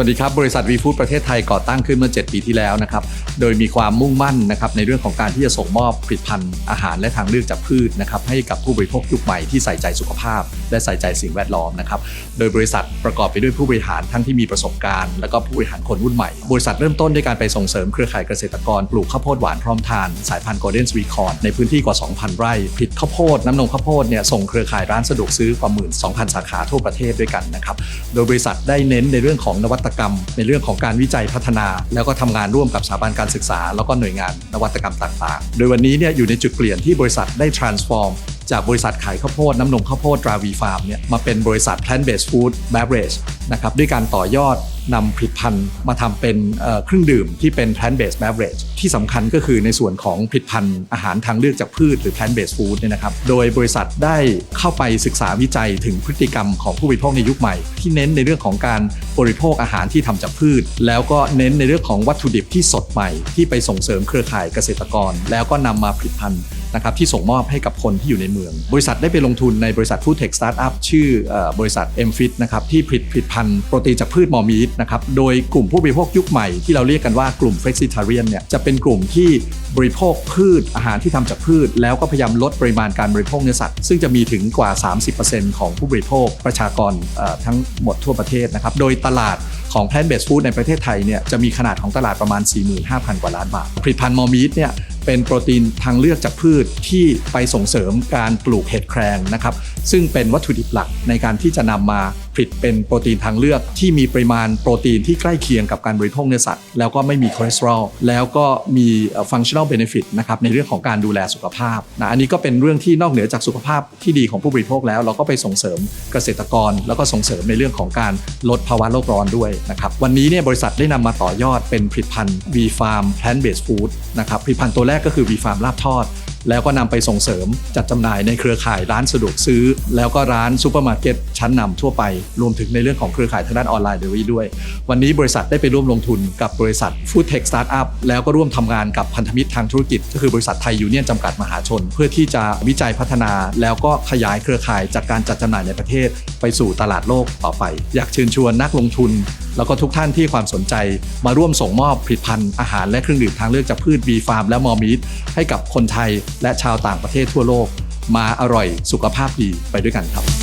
วัสดีครับ บริษัทวีฟู้ดประเทศไทยก่อตั้งขึ้นเมื่อ 7 ปีที่แล้วนะครับ โดยมีความมุ่งมั่นนะครับในเรื่องของการที่จะส่งมอบผลิตภัณฑ์อาหารและทางเลือกจากพืชนะครับให้กับผู้บริโภคยุคใหม่ที่ใส่ใจสุขภาพ และใส่ใจสิ่งแวดล้อมนะครับโดยบริษัทประกอบไปด้วยผู้บริหารทั้งที่มีประสบการณ์ และก็ผู้บริหารคนรุ่นใหม่ บริษัทเริ่มต้นด้วยการไปส่งเสริมเครือข่ายเกษตรกรปลูกข้าวโพดหวานพร้อมทานสายพันธุ์ Golden Sweet Corn ในพื้นที่กว่า 2,000 ไร่ผลิตข้าวโพดน้ำนมข้าวโพดเนี่ยส่งเครือข่ายร้านสะดวกซื้อกว่า12,000 สาขาทั่วประเทศด้วยกันนะครับโดยบริษัทได้เน้นในเรื่องของนวัตกรรม ในเรื่องของการวิจัยพัฒนา แล้วก็ทำงานร่วมกับสถาบันการศึกษา แล้วก็หน่วยงานนวัตกรรมต่างๆ โดยวันนี้เนี่ยอยู่ในจุดเปลี่ยนที่บริษัทได้ transform จากบริษัทขายข้าวโพดน้ำนมข้าวโพดราวีฟาร์มเนี่ยมาเป็นบริษัท plant based food beverage นะครับด้วยการต่อยอดนำผลิตภัณฑ์มาทำเป็นเอ่อเครื่องดื่มที่เป็น plant based beverage ที่สำคัญก็คือในส่วนของผลิตภัณฑ์อาหารทางเลือกจากพืชหรือ plant based food เนี่ยนะครับ โดยบริษัทได้เข้าไปศึกษาวิจัยถึงพฤติกรรมของผู้บริโภคในยุคใหม่ ที่เน้นในเรื่องของการบริโภคอาหารที่ทำจากพืช แล้วก็เน้นในเรื่องของวัตถุดิบที่สดใหม่ ที่ไปส่งเสริมเครือข่ายเกษตรกร แล้วก็นำมาผลิตภัณฑ์ นะครับที่ส่งมอบให้กับคนที่อยู่ในเมือง บริษัทได้ไปลงทุนในบริษัทฟู้ดเทคสตาร์ทอัพชื่ออบริษัท m f i t นะครับที่ผลิตผลิตภัณฑ์โปรตีนจากพืชมอมีดนะครับโดยกลุ่มผู้บริโภคยุคใหม่ที่เราเรียกกันว่ากลุ่ม flexitarian เนี่ยจะเป็นกลุ่มที่บริโภคพืชอาหารที่ทำจากพืช แล้วก็พยายามลดปริมาณการบริโภคเนื้อสัตว์ซึ่งจะมีถึงกว่า 30%ของผู้บริโภคประชากรทั้งหมดทั่วประเทศนะครับโดยตลาดของ plant based food ในประเทศไทยเนี่ยจะมีขนาดของตลาดประมาณ 45,000 กว่าล้านบาท ผลิตภัณฑ์มอมีดเนี่ย เป็นโปรตีนทางเลือกจากพืชที่ไปส่งเสริมการปลูกเห็ดแครงนะครับ ซึ่งเป็นวัตถุดิบหลักในการที่จะนำมา ผลิตเป็นโปรตีนทางเลือก ที่มีปริมาณโปรตีนที่ใกล้เคียงกับการบริโภคเนื้อสัตว์ แล้วก็ไม่มีคอเลสเตอรอลแล้วก็มีฟังชั่น a ลเบเนฟิตนะครับในเรื่องของการดูแลสุขภาพนะอันนี้ก็เป็นเรื่องที่นอกเหนือจากสุขภาพที่ดีของผู้บริโภคแล้ว เราก็ไปส่งเสริมเกษตรกร แล้วก็ส่งเสริมในเรื่องของการลดภาวะโลกร้อนด้วยนะครับวันนี้เนี่ยบริษัทได้นำมาต่อยอดเป็นผลิตภัณฑ์ V Farm Plant Based Food นะครับผลิตภัณฑ์ตัวแรกก็คือ V Farm ลาบทอด แล้วก็นำไปส่งเสริมจัดจำหน่ายในเครือข่ายร้านสะดวกซื้อ แล้วก็ร้านซูเปอร์มาร์เก็ตชั้นนำทั่วไป รวมถึงในเรื่องของเครือข่ายทางด้านออนไลน์เดลิเวอรี่ด้วย วันนี้บริษัทได้ไปร่วมลงทุนกับบริษัท Food Tech Startup แล้วก็ร่วมทำงานกับพันธมิตรทางธุรกิจ ก็คือบริษัทไทยยูเนียนจำกัดมหาชน เพื่อที่จะวิจัยพัฒนา แล้วก็ขยายเครือข่ายจากการจัดจำหน่ายในประเทศ ไปสู่ตลาดโลกต่อไป อยากเชิญชวนนักลงทุน แล้วก็ทุกท่านที่ความสนใจมาร่วมส่งมอบผลิตภัณฑ์อาหารและเครื่องดื่มทางเลือกจากพืช B-Farm และมอมีดให้กับคนไทยและชาวต่างประเทศทั่วโลก มาอร่อยสุขภาพดีไปด้วยกันครับ